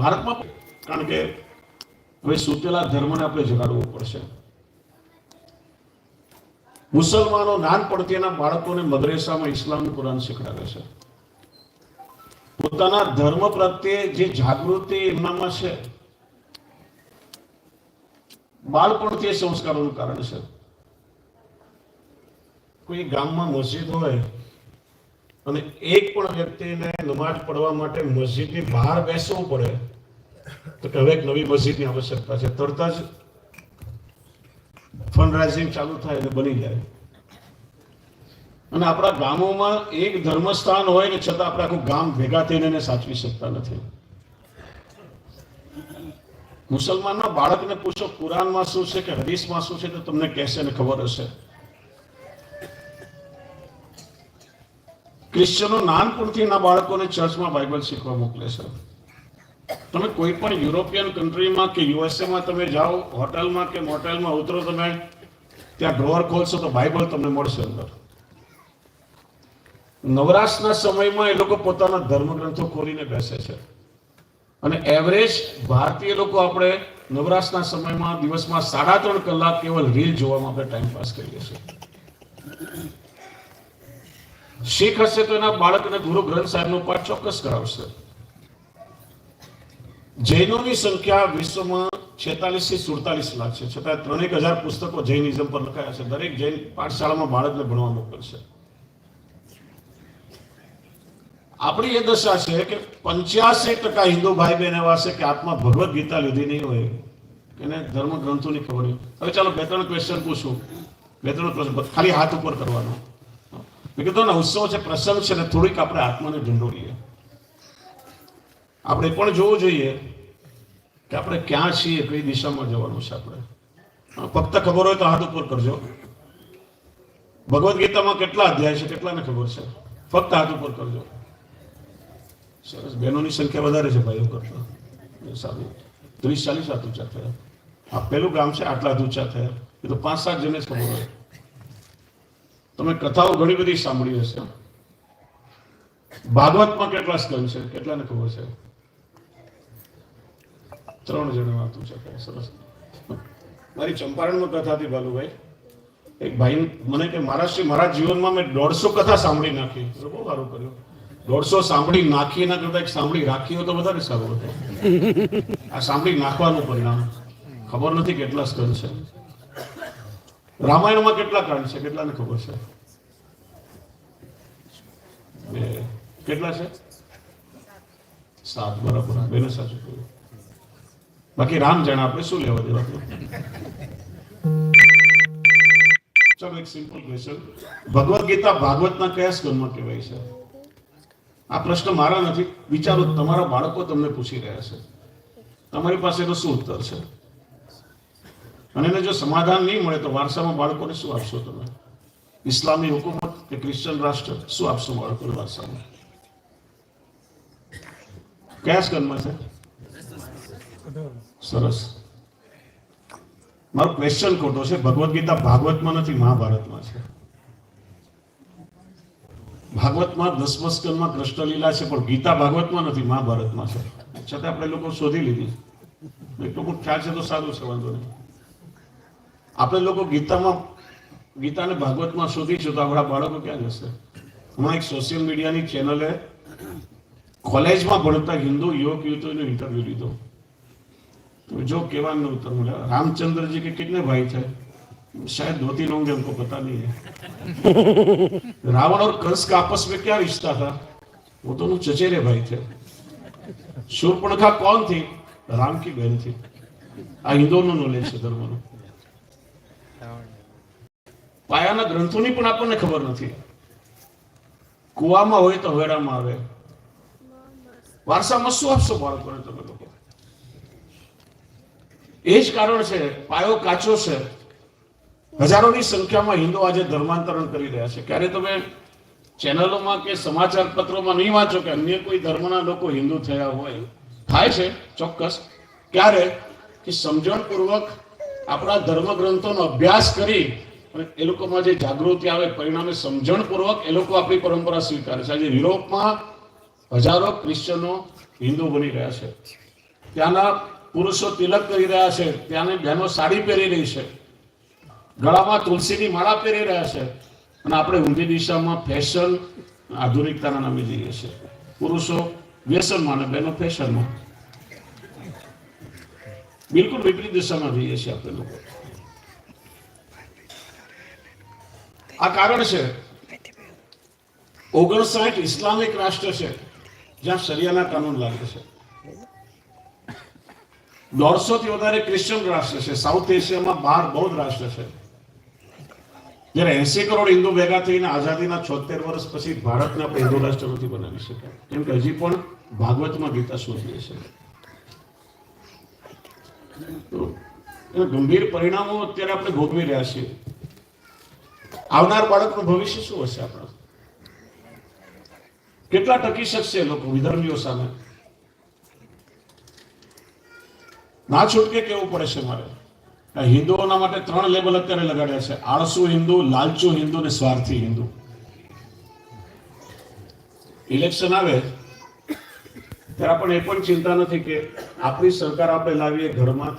ભારતમાં કારણ કે હવે સુતેલા ધર્મને આપણે જગાડવો પડશે. મુસલમાનો નાનપણથી એના બાળકોને મદ્રેસામાં ઇસ્લામનું કુરાન શીખડાવે છે. પોતાના ધર્મ પ્રત્યે જે જાગૃતિ એમનામાં છે, બાળપણથી સંસ્કારોનું કારણ છે. કોઈ ગામમાં મસ્જિદ હોય અને એક પણ વ્યક્તિને નમાજ પડવા માટે મસ્જિદની બહાર બેસવું પડે, તો હવે એક નવી મસ્જિદની આવશ્યકતા છે. તરત જ ફંડ રાઇઝિંગ ચાલુ થાય અને બની જાય. અને આપણા ગામોમાં એક ધર્મસ્થાન હોય ને છતાં આપણે આખું ગામ ભેગા થઈને એને સાચવી શકતા નથી. મુસલમાનના બાળકને પૂછો, કુરાનમાં શું છે કે હદીસમાં શું છે? તો તમને કહેશે ને ખબર હશે. ક્રિશ્ચનો નાનપણથી એના બાળકોને ચર્ચમાં બાઇબલ શીખવા મોકલે છે. તમે કોઈ પણ યુરોપિયન કન્ટ્રીમાં કે યુએસએમાં તમે જાઓ, હોટલમાં કે મોટેલમાં ઉતરો તમે, ત્યાં ડ્રોઅર ખોલશો તો બાઇબલ તમને મળશે અંદર. નવરાશના સમયમાં એ લોકો પોતાના ધર્મગ્રંથો ખોલીને બેસે છે. અને એવરેજ ભારતીય લોકો આપણે નવરાશના સમયમાં દિવસમાં સાડા ત્રણ કલાક કેવલ રીલ જોવામાં આપણે ટાઈમ પાસ કરીએ છીએ. શીખ હશે તો એના બાળકને ગુરુ ગ્રંથ સાહેબનો પાઠ ચોક્કસ કરાવશે. જૈનોની સંખ્યા વિશ્વમાં છેતાલીસથી સુડતાલીસ લાખ છે. છતાં ત્રણેક હજાર પુસ્તકો જૈનિઝમ પર લખાયા છે. દરેક જૈન પાઠશાળામાં બાળકને ભણવા મોકલશે. આપણી એ દશા છે કે પંચ્યાસી ટકા હિન્દુ ભાઈ બહેન એવા છે કે આત્મા ભગવદ્ ગીતા લીધી નહીં હોય. એને ધર્મ ગ્રંથોની ખબર નહીં. હવે ચાલો બે ત્રણ ક્વેશ્ચન પૂછું. બે ત્રણ પ્રશ્ન, ખાલી હાથ ઉપર કરવાનો. મેં કીધું ને ઉત્સવ છે, પ્રસંગ છે ને થોડીક આપણે આત્માને ઢંઢોળીએ. આપણે પણ જોવું જોઈએ કે આપણે ક્યાં છીએ, કઈ દિશામાં જવાનું છે આપણે. ફક્ત ખબર હોય તો હાથ ઉપર કરજો. ભગવદ્ ગીતામાં કેટલા અધ્યાય છે, કેટલાને ખબર છે? ફક્ત હાથ ઉપર કરજો. સરસ, બહેનોની સંખ્યા વધારે છે ભાઈઓ કરતા. સારું. ત્રીસ ચાલીસ હાથ ઊંચા થયા. આ પેલું ગામ છે, આટલા ઊંચા થયા. એ તો પાંચ સાત જણે ખબર હોય. તમે કથાઓ ઘણી બધી સાંભળી હશે. ભાગવતમાં કેટલા સ્કંદ છે? કેટલાને ખબર છે? ત્રણ જણ વાત છે. સરસ. મારી ચંપારણમાં કથા હતી ભાલુભાઈ. એક ભાઈ મને કે મહારાષ્ટ્રી મારા જીવનમાં મેં દોઢસો કથા સાંભળી નાખી. બહુ સારું કર્યું. દોઢસો સાંભળી નાખી એના કરતા એક સાંભળી રાખી હોય તો વધારે સારું હતું. આ સાંભળી નાખવાનું પરિણામ. ખબર નથી કેટલા સ્કંદ છે. રામાયણમાં કેટલા કાંડ છે? કેટલાને ખબર છે? કેટલા છે? સાત, બરાબર. બેને સાચું કહ્યું. બાકી રામ જાણે આપણે શું લેવા દેવા ચલો એક સિમ્પલ ક્વેશ્ચન ભગવદ્ ગીતા ભાગવતના કયા સ્કંદમાં કહેવાય છે? આ પ્રશ્ન મારા નથી. વિચારો, તમારા બાળકો તમને પૂછી રહ્યા છે. તમારી પાસે એનો શું ઉત્તર છે? અને એને જો સમાધાન નહીં મળે તો વારસામાં બાળકોને શું આપશો તમે? ઇસ્લામી હુકુમત કે ક્રિશ્ચન રાષ્ટ્ર? શું આપશો બાળકોને વારસામાં? કયા સ્કનમાં છે? સરસ. મારો ક્વેશ્ચન ખોટો છે. ભગવદ્ ગીતા ભાગવતમાં નથી, મહાભારતમાં છે. ભાગવતમાં દસમ સ્કંદમાં કૃષ્ણ લીલા છે, પણ ગીતા ભાગવતમાં નથી, મહાભારતમાં છે. છતાં આપણે લોકો શોધી લીધી. એટલું ખ્યાલ છે તો સારું છે, વાંધો નહીં. આપણે લોકો ગીતામાં ગીતાને ભાગવતમાં શોધીશું તો આપણા બાળકો ક્યાં જશે હમણાં એક સોશિયલ મીડિયાની ચેનલે કોલેજમાં ભણતા હિન્દુ યુવક યુવતીઓનો ઇન્ટરવ્યુ લીધો तो जो केवल ने उत्तर मिला रामचंद्र जी के कितने भाई थे शायद दो तीन होंगे हमको पता नहीं है रावण और कंस का आपस में क्या रिश्ता था वो दोनों चचेरे भाई थे शूर्पणखा कौन थी राम की बहन थी આ હિન્દુઓનું નોલેજ છે ધર્મનું પાયાના ગ્રંથોની પણ આપણને ખબર નથી. કુવામાં હોય તો હવેરામાં આવે. વારસામાં શું આપશો બાળકોને તમે લોકો? એ જ કારણ છે, પાયો કાચો છે. હજારોની સંખ્યામાં હિન્દુ આજે ધર્માંતરણ કરી રહ્યા છે. ક્યારે તમે ચેનલોમાં કે સમાચાર પત્રોમાં નહીં વાંચો કે અન્ય કોઈ ધર્મના લોકો હિન્દુ થયા હોય, થાય છે ચોક્કસ. ક્યારે? કે સમજણપૂર્વક આપણા ધર્મગ્રંથોનો અભ્યાસ કરી અને એ લોકોમાં જે જાગૃતિ આવે પરિણામે સમજણપૂર્વક એ લોકો આપણી પરંપરા સ્વીકારે છે. આજે યુરોપમાં હજારો ક્રિશ્ચનો હિન્દુ બની રહ્યા છે. ત્યાંના પુરુષો તિલક કરી રહ્યા છે. ત્યાંની બહેનો સાડી પહેરી રહી છે. ગળામાં તુલસીની માળા પહેરી રહ્યા છે. અને આપણે ઊંધી દિશામાં ફેશન આધુનિકતાના નામે જઈએ છીએ. પુરુષો વ્યસનમાં અને બહેનો ફેશનમાં. બિલકુલ વિપરીત દિશામાં જઈએ છીએ આપણે લોકો. આ કારણ છે, ઓગણસાઠ ઇસ્લામિક રાષ્ટ્ર છે, જ્યાં સરિયાના કાનૂન લાગે છે. દોઢસો થી વધારે ક્રિશ્ચિયન રાષ્ટ્ર છે, સાઉથ એશિયામાં બાર બૌદ્ધ રાષ્ટ્ર છે. જ્યારે એસી કરોડ હિન્દુ ભેગા થઈને આઝાદીના છોતેર વર્ષ પછી ભારતને આપણે હિન્દુ રાષ્ટ્ર નથી બનાવી શક્યા. કેમ કે હજી પણ ભાગવતમાં ગીતા શોધીએ છે તો એના ગંભીર પરિણામો અત્યારે આપણે ભોગવી રહ્યા છીએ. આવનાર બાળકનું ભવિષ્ય શું હશે આપણું? કેટલા ટકી શકશે લોકો વિધર્મીઓ સામે? ના છૂટકે કેવું પડે છે મારે? હિન્દુઓના માટે ત્રણ લેબલ અત્યારે લગાડ્યા છે. આળસુ હિન્દુ, લાલચુ હિન્દુ ને સ્વાર્થી હિન્દુ. ઇલેક્શન આવે, ત્યારે આપણને એ પણ ચિંતા નથી કે આપણી સરકાર આપણે લાવીએ ઘરમાંથી.